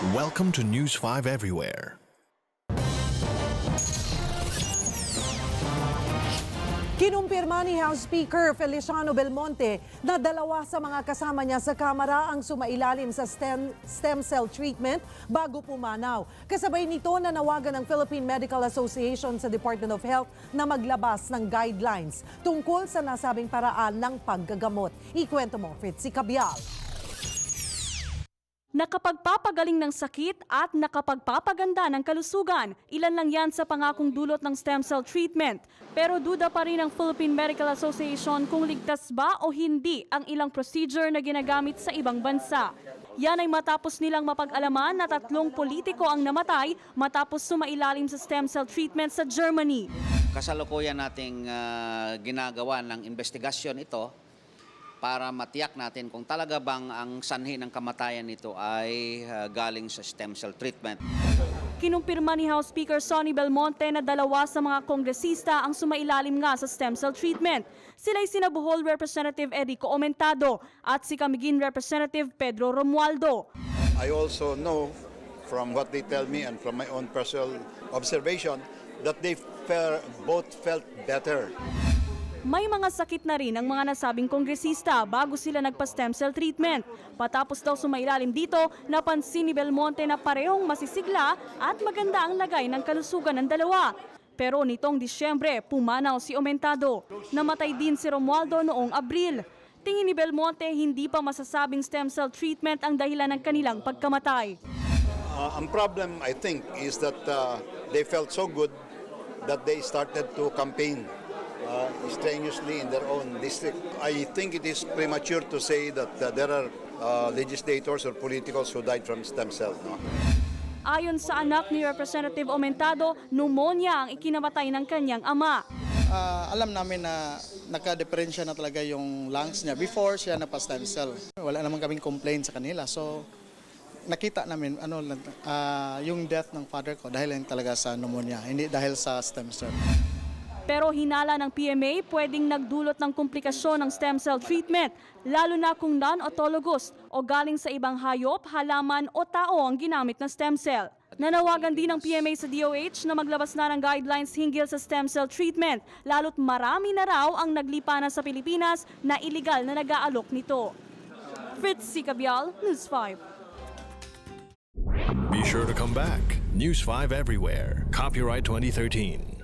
Welcome to News 5 Everywhere. Kinumpirma ni House Speaker Feliciano Belmonte na dalawa sa mga kasama niya sa Kamara ang sumailalim sa stem, stem cell treatment bago pumanaw. Kasabay nito nanawagan ng Philippine Medical Association sa Department of Health na maglabas ng guidelines tungkol sa nasabing paraan ng paggagamot. Ikwento mo, Fritzy Cabial. Nakapagpapagaling ng sakit at nakapagpapaganda ng kalusugan. Ilan lang yan sa pangakong dulot ng stem cell treatment. Pero duda pa rin ang Philippine Medical Association kung ligtas ba o hindi ang ilang procedure na ginagamit sa ibang bansa. Yan ay matapos nilang mapag-alaman na tatlong politiko ang namatay matapos sumailalim sa stem cell treatment sa Germany. kasalukuyan nating ah, ginagawa ng investigasyon ito para matiyak natin kung talaga bang ang sanhi ng kamatayan nito ay ah, galing sa stem cell treatment. Kinumpirma ni House Speaker Sonny Belmonte na dalawa sa mga kongresista ang sumailalim nga sa stem cell treatment. Sila'y sina Bohol Representative Eddie Comentado at si Camiguin Representative Pedro Romualdo. I also know from what they tell me and from my own personal observation that they both felt better. May mga sakit na rin ang mga nasabing kongresista bago sila nagpa-stem cell treatment. Patapos daw sumailalim dito, napansin ni Belmonte na parehong masisigla at maganda ang lagay ng kalusugan ng dalawa. Pero nitong Disyembre, pumanaw si Omentado. Namatay din si Romualdo noong Abril. Tingin ni Belmonte, hindi pa masasabing stem cell treatment ang dahilan ng kanilang pagkamatay. Uh, ang problem, I think, is that uh, they felt so good that they started to campaign uh, strenuously in their own district. I think it is premature to say that uh, there are uh, legislators or politicals who died from stem cell. No? Ayon sa anak ni Representative Omentado, pneumonia ang ikinamatay ng kanyang ama. Ah, alam namin na naka-diferensya na talaga yung lungs niya before siya napa-stem cell. Wala naman kaming complaint sa kanila. So, nakita namin ano ah, yung death ng father ko dahil lang talaga sa pneumonia, hindi dahil sa stem cell. Pero hinala ng PMA pwedeng nagdulot ng komplikasyon ng stem cell treatment, lalo na kung non-autologous o galing sa ibang hayop, halaman o tao ang ginamit na stem cell. Nanawagan din ng PMA sa DOH na maglabas na ng guidelines hinggil sa stem cell treatment, lalo't marami na raw ang naglipanan sa Pilipinas na iligal na nag-aalok nito. Fritz C. Cabial, News 5. Be sure to come back. News 5 Everywhere. Copyright 2013.